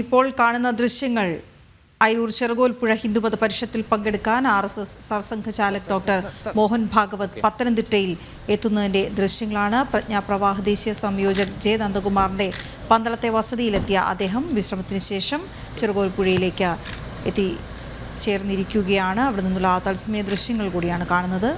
ഇപ്പോൾ കാണുന്ന ദൃശ്യങ്ങൾ. അയൂർ ചെറുകോൽപ്പുഴ ഹിന്ദുമത പരിഷത്തിൽ പങ്കെടുക്കാൻ R S S Sarsanghchalak doctor Mohan Bhagwat പത്തനംതിട്ടയിൽ എത്തുന്നതിന്റെ ദൃശ്യങ്ങളാണ്. പ്രജ്ഞാപ്രവാഹ ദേശീയ സംയോജക് ജെ നന്ദകുമാറിന്റെ പന്തളത്തെ വസതിയിലെത്തിയ അദ്ദേഹം വിശ്രമത്തിന് ശേഷം ചെറുകോൽപ്പുഴയിലേക്ക് എത്തി ചേർന്നിരിക്കുകയാണ് അവിടെ നിന്നുള്ള തത്സമയ ദൃശ്യങ്ങൾ കൂടിയാണ് കാണുന്നത്.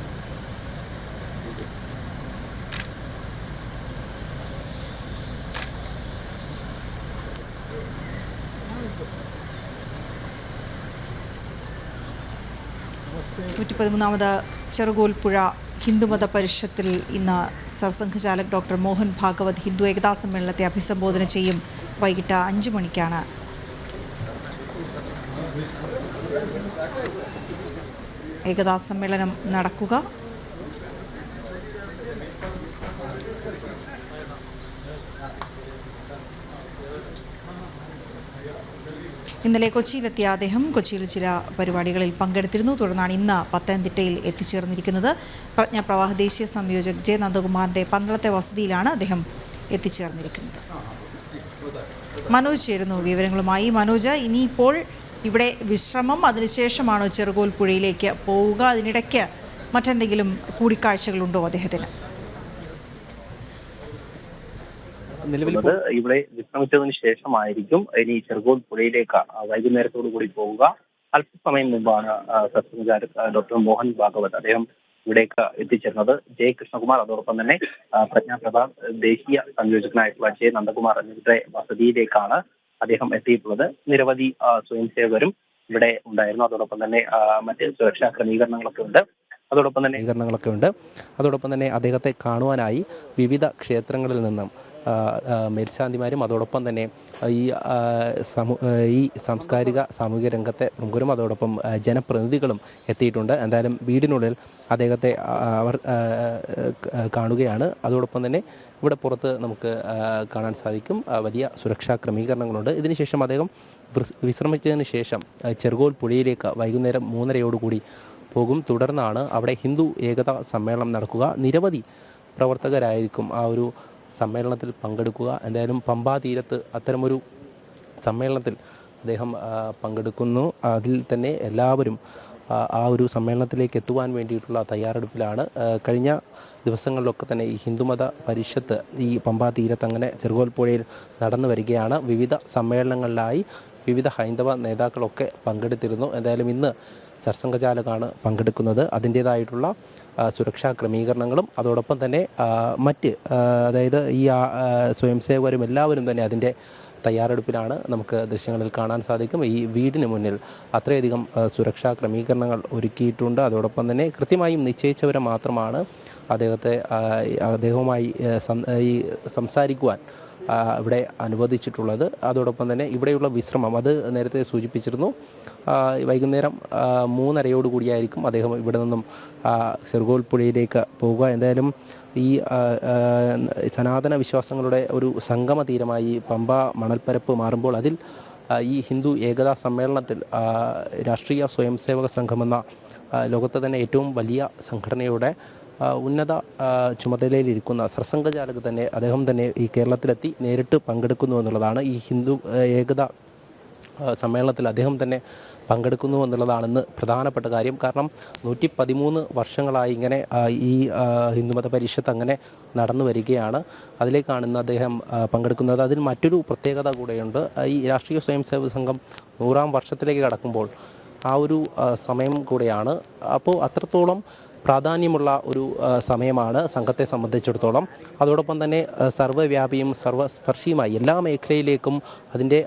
നൂറ്റി പതിമൂന്നാമത് ചെറുകോൽപ്പുഴ ഹിന്ദുമത പരിഷത്തിൽ ഇന്ന് സർസംഘചാലക് ഡോക്ടർ മോഹൻ ഭാഗവത് ഹിന്ദു ഏകതാ സമ്മേളനത്തെ അഭിസംബോധന ചെയ്യും. വൈകിട്ട് അഞ്ച് മണിക്കാണ്. ഏകതാ സമ്മേളനം നടക്കുക. ഇന്നലെ കൊച്ചിയിലെത്തിയ അദ്ദേഹം കൊച്ചിയിൽ ചില പരിപാടികളിൽ പങ്കെടുത്തിരുന്നു. തുടർന്നാണ് ഇന്ന് പത്തനംതിട്ടയിൽ എത്തിച്ചേർന്നിരിക്കുന്നത്. പ്രജ്ഞാപ്രവാഹ ദേശീയ സംയോജക് ജെ നന്ദകുമാറിന്റെ പന്തളത്തെ വസതിയിലാണ് അദ്ദേഹം എത്തിച്ചേർന്നിരിക്കുന്നത്. മനോജ് ചേരുന്നു വിവരങ്ങളുമായി. മനോജ് ഇനിയിപ്പോൾ ഇവിടെ വിശ്രമം അതിനുശേഷമാണോ ചെറുകോൽപ്പുഴയിലേക്ക് പോവുക? അതിനിടയ്ക്ക് മറ്റെന്തെങ്കിലും കൂടിക്കാഴ്ചകളുണ്ടോ അദ്ദേഹത്തിന്? നിലവിൽ ഇവിടെ വിശ്രമിച്ചതിന് ശേഷമായിരിക്കും ഇനി ചെറുകോൽ പുഴയിലേക്ക് വൈകുന്നേരത്തോടു കൂടി പോവുക. അല്പസമയം മുമ്പാണ് സസ്യചാരക് ഡോക്ടർ മോഹൻ ഭാഗവത് അദ്ദേഹം ഇവിടേക്ക് എത്തിച്ചേർന്നത്. ജെ കൃഷ്ണകുമാർ അതോടൊപ്പം തന്നെ ആ, പ്രജ്ഞാപ്രഭ ദേശീയ സംയോജകനായിട്ടുള്ള ജെ നന്ദകുമാർ എന്നിവരുടെ വസതിയിലേക്കാണ് അദ്ദേഹം എത്തിയിട്ടുള്ളത്. നിരവധി സ്വയംസേവകരും സ്വയം സേവകരും ഇവിടെ ഉണ്ടായിരുന്നു. അതോടൊപ്പം തന്നെ മറ്റ് സുരക്ഷാ ക്രമീകരണങ്ങളൊക്കെ ഉണ്ട്. അതോടൊപ്പം തന്നെ ക്രമീകരണങ്ങളൊക്കെ ഉണ്ട്. അതോടൊപ്പം തന്നെ അദ്ദേഹത്തെ കാണുവാനായി വിവിധ ക്ഷേത്രങ്ങളിൽ നിന്നും മേൽശാന്തിമാരും അതോടൊപ്പം തന്നെ ഈ സമു ഈ സാംസ്കാരിക സാമൂഹിക രംഗത്തെ പ്രമുഖരും അതോടൊപ്പം ജനപ്രതിനിധികളും എത്തിയിട്ടുണ്ട്. എന്തായാലും വീടിനുള്ളിൽ അദ്ദേഹത്തെ അവർ കാണുകയാണ്. അതോടൊപ്പം തന്നെ ഇവിടെ പുറത്ത് നമുക്ക് കാണാൻ സാധിക്കും വലിയ സുരക്ഷാ ക്രമീകരണങ്ങളുണ്ട്. ഇതിനുശേഷം അദ്ദേഹം വിശ്രമിച്ചതിന് ശേഷം ചെറുകോൽ പുഴയിലേക്ക് വൈകുന്നേരം മൂന്നരയോടുകൂടി പോകും. തുടർന്നാണ് അവിടെ ഹിന്ദു ഏകതാ സമ്മേളനം നടക്കുക. നിരവധി പ്രവർത്തകരായിരിക്കും ആ ഒരു സമ്മേളനത്തിൽ പങ്കെടുക്കുക. എന്തായാലും പമ്പാ തീരത്ത് അത്തരമൊരു സമ്മേളനത്തിൽ അദ്ദേഹം പങ്കെടുക്കുന്നു. അതിൽ തന്നെ എല്ലാവരും ആ, ഒരു സമ്മേളനത്തിലേക്ക് എത്തുവാൻ വേണ്ടിയിട്ടുള്ള തയ്യാറെടുപ്പിലാണ്. കഴിഞ്ഞ ദിവസങ്ങളിലൊക്കെ തന്നെ ഈ ഹിന്ദുമത പരിഷത്ത് ഈ പമ്പാ തീരത്ത് അങ്ങനെ ചെറുകോൽപ്പുഴയിൽ നടന്നു വരികയാണ്. വിവിധ സമ്മേളനങ്ങളിലായി വിവിധ ഹൈന്ദവ നേതാക്കളൊക്കെ പങ്കെടുത്തിരുന്നു. എന്തായാലും ഇന്ന് സർസംഘചാലകാണ് പങ്കെടുക്കുന്നത്. അതിന്റേതായിട്ടുള്ള സുരക്ഷാ ക്രമീകരണങ്ങളും അതോടൊപ്പം തന്നെ മറ്റ് അതായത് ഈ സ്വയം സേവകരും എല്ലാവരും തന്നെ അതിന്റെ തയ്യാറെടുപ്പിലാണ് നമുക്ക് ദൃശ്യങ്ങളിൽ കാണാൻ സാധിക്കും. ഈ വീടിന് മുന്നിൽ അത്രയധികം സുരക്ഷാ ക്രമീകരണങ്ങൾ ഒരുക്കിയിട്ടുണ്ട്. അതോടൊപ്പം തന്നെ കൃത്യമായും നിശ്ചയിച്ചവരെ മാത്രമാണ് അദ്ദേഹത്തെ അദ്ദേഹവുമായി ഈ സംസാരിക്കുവാൻ ഇവിടെ അനുവദിച്ചിട്ടുള്ളത്. അതോടൊപ്പം തന്നെ ഇവിടെയുള്ള വിശ്രമം അത് നേരത്തെ സൂചിപ്പിച്ചിരുന്നു. വൈകുന്നേരം മൂന്നരയോട് കൂടിയായിരിക്കും അദ്ദേഹം ഇവിടെ നിന്നും ചെറുകോൽപ്പുഴയിലേക്ക് ചെറുകോൽ പുഴയിലേക്ക് പോവുക എന്തായാലും ഈ സനാതന വിശ്വാസങ്ങളുടെ ഒരു സംഗമ തീരമായി പമ്പ മണൽപ്പരപ്പ് മാറുമ്പോൾ അതിൽ ഈ ഹിന്ദു ഏകതാ സമ്മേളനത്തിൽ രാഷ്ട്രീയ സ്വയം സേവക സംഘമെന്ന ലോകത്തെ തന്നെ ഏറ്റവും വലിയ സംഘടനയുടെ ഉന്നത ചുമതലയിലിരിക്കുന്ന സർസംഘചാലക് തന്നെ അദ്ദേഹം തന്നെ ഈ കേരളത്തിലെത്തി നേരിട്ട് പങ്കെടുക്കുന്നു എന്നുള്ളതാണ്. ഈ ഹിന്ദു ഏകത സമ്മേളനത്തിൽ അദ്ദേഹം തന്നെ പങ്കെടുക്കുന്നു എന്നുള്ളതാണെന്ന് പ്രധാനപ്പെട്ട കാര്യം. കാരണം നൂറ്റി പതിമൂന്ന് വർഷങ്ങളായി ഇങ്ങനെ ഈ ഹിന്ദുമത പരിഷത്ത് അങ്ങനെ നടന്നു വരികയാണ്. അതിലേക്കാണ് ഇന്ന് അദ്ദേഹം പങ്കെടുക്കുന്നത്. അതിൽ മറ്റൊരു പ്രത്യേകത കൂടെയുണ്ട്. ഈ രാഷ്ട്രീയ സ്വയം സേവക സംഘം നൂറാം വർഷത്തിലേക്ക് കടക്കുമ്പോൾ ആ ഒരു സമയം കൂടെയാണ്. അപ്പോൾ അത്രത്തോളം പ്രാധാന്യമുള്ള ഒരു സമയമാണ് സംഘത്തെ സംബന്ധിച്ചിടത്തോളം. അതോടൊപ്പം തന്നെ സർവവ്യാപിയും സർവസ്പർശിയുമായി എല്ലാ മേഖലയിലേക്കും അതിന്റെ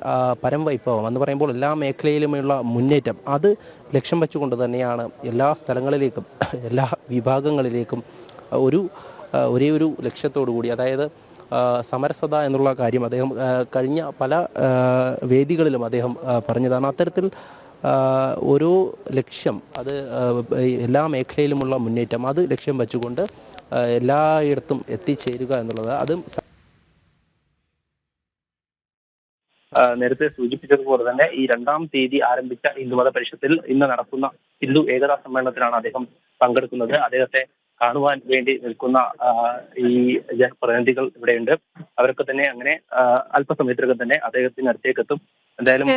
പരം പരംവൈഭവം എന്ന് പറയുമ്പോൾ എല്ലാ മേഖലയിലുമുള്ള മുന്നേറ്റം അത് ലക്ഷ്യം വെച്ചുകൊണ്ട് തന്നെയാണ് എല്ലാ സ്ഥലങ്ങളിലേക്കും എല്ലാ വിഭാഗങ്ങളിലേക്കും ഒരു ഒരേ ഒരു ലക്ഷ്യത്തോടു കൂടി. അതായത് സമരസത എന്നുള്ള കാര്യം അദ്ദേഹം കഴിഞ്ഞ പല വേദികളിലും അദ്ദേഹം പറഞ്ഞതാണ്. അത്തരത്തിൽ ഓരോ ലക്ഷ്യം അത് എല്ലാ മേഖലയിലുമുള്ള മുന്നേറ്റം അത് ലക്ഷ്യം വെച്ചുകൊണ്ട് എല്ലായിടത്തും എത്തിച്ചേരുക എന്നുള്ളത് അതും നേരത്തെ സൂചിപ്പിച്ചതുപോലെ തന്നെ ഈ രണ്ടാം തീയതി ആരംഭിച്ച ഹിന്ദുമത പരിഷത്തിൽ ഇന്ന് നടക്കുന്ന ഹിന്ദു ഏകതാ സമ്മേളനത്തിലാണ് അദ്ദേഹം പങ്കെടുക്കുന്നത്. അദ്ദേഹത്തെ കാണുവാൻ വേണ്ടി നിൽക്കുന്ന ഈ ജനപ്രതിനിധികൾ ഇവിടെയുണ്ട്. അവരൊക്കെ തന്നെ അങ്ങനെ അല്പസമയത്തിനകം തന്നെ അദ്ദേഹത്തിന് അടുത്തേക്കെത്തും എന്തായാലും